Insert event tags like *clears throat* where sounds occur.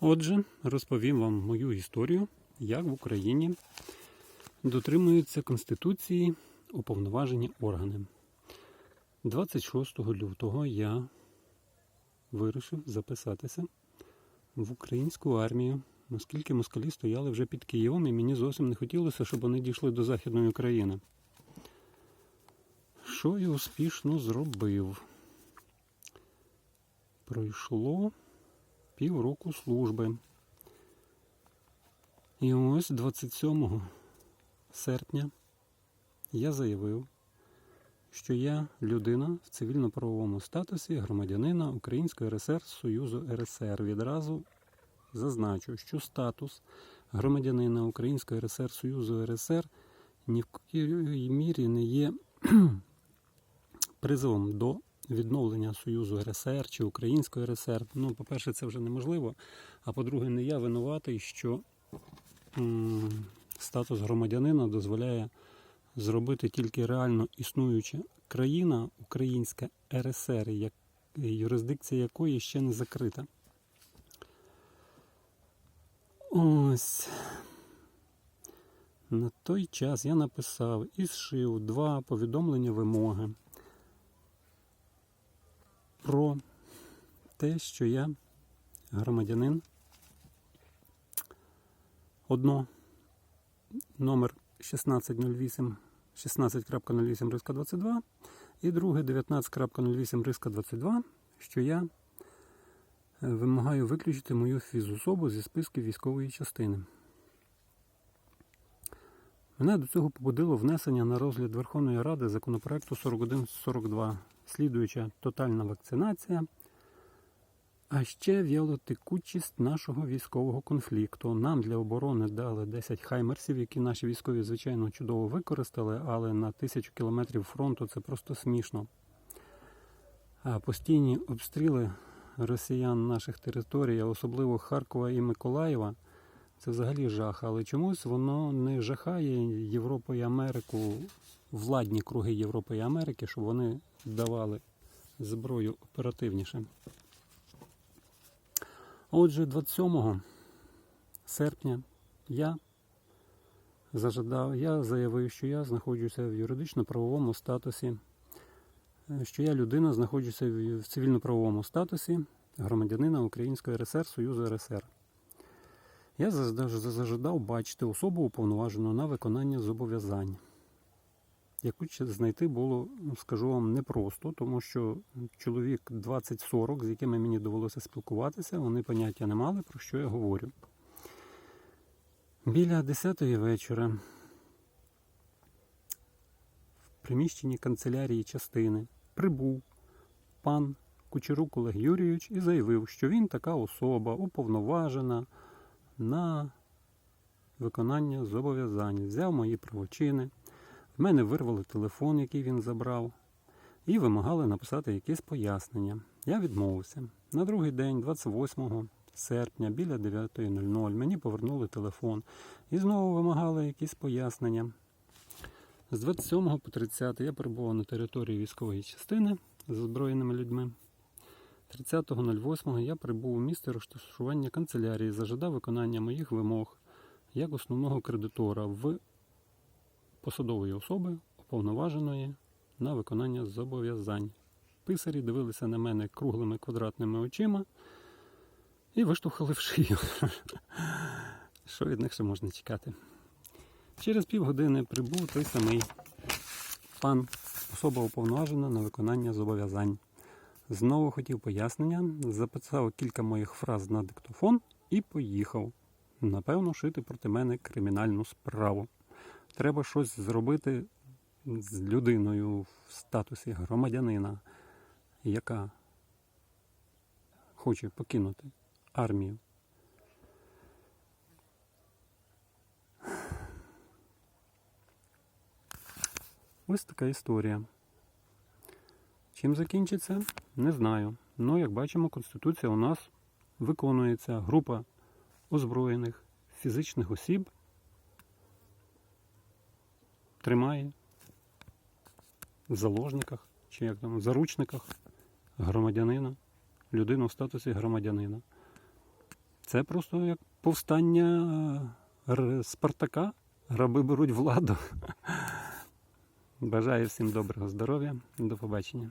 Отже, розповім вам мою історію, як в Україні дотримуються Конституції уповноважені органи. 26 лютого я вирішив записатися в українську армію, оскільки москалі стояли вже під Києвом, і мені зовсім не хотілося, щоб вони дійшли до Західної України. Що я успішно зробив? Пройшло півроку служби. І ось 27 серпня я заявив, що я людина в цивільно-правовому статусі громадянина Української РСР Союзу РСР. Відразу зазначу, що статус громадянина Української РСР Союзу РСР ні в якій мірі не є *clears throat* призовом до відновлення Союзу РСР чи Української РСР. Ну, по-перше, це вже неможливо. А по-друге, не я винуватий, що статус громадянина дозволяє зробити тільки реально існуюча країна, Українська РСР, як, юрисдикція якої ще не закрита. Ось. На той час я написав і зшив два повідомлення вимоги про те, що я громадянин. Одно номер 1608 16.08 риска 22 і друге 19.08 риска 22, що я е, вимагаю виключити мою фізособу зі списків військової частини. Мене до цього побудило внесення на розгляд Верховної Ради законопроекту 4142, слідуюча тотальна вакцинація, а ще в'ялотекучість нашого військового конфлікту. Нам для оборони дали 10 хаймерсів, які наші військові, звичайно, чудово використали, але на тисячу кілометрів фронту це просто смішно. А постійні обстріли росіян наших територій, особливо Харкова і Миколаєва, це взагалі жах. Але чомусь воно не жахає Європу і Америку, владні круги Європи і Америки, щоб вони давали зброю оперативніше. Отже, 27 серпня я зажадав, я заявив, що я знаходжуся в юридично-правовому статусі, що я людина знаходжуся в цивільно-правовому статусі громадянина Української РСР Союзу РСР. Я зажадав бачити особу уповноважену на виконання зобов'язань, яку знайти було, скажу вам, непросто, тому що чоловік 20-40, з якими мені довелося спілкуватися, вони поняття не мали, про що я говорю. Біля 10-ї вечора в приміщенні канцелярії частини прибув пан Кучерук Олег Юрійович і заявив, що він така особа уповноважена на виконання зобов'язань. Взяв мої правочини. В мене вирвали телефон, який він забрав, і вимагали написати якесь пояснення. Я відмовився. На другий день, 28 серпня, біля 9.00, мені повернули телефон і знову вимагали якісь пояснення. З 27 по 30 я перебував на території військової частини з озброєними людьми. 30.08 я прибув у місце розташування канцелярії, зажадав виконання моїх вимог як основного кредитора в посадової особи, уповноваженої на виконання зобов'язань. Писарі дивилися на мене круглими квадратними очима і виштовхали в шию. *laughs* Що від них ще можна чекати? Через півгодини прибув той самий пан, особа уповноважена на виконання зобов'язань. Знову хотів пояснення, записав кілька моїх фраз на диктофон і поїхав. Напевно, шити проти мене кримінальну справу. Треба щось зробити з людиною в статусі громадянина, яка хоче покинути армію. Ось така історія. Чим закінчиться, не знаю. Ну, як бачимо, Конституція у нас виконується. Група озброєних фізичних осіб тримає в заложниках чи як там, в заручниках громадянина, людину в статусі громадянина. Це просто як повстання е, Спартака. Раби беруть владу. *laughs* Бажаю всім доброго здоров'я. До побачення.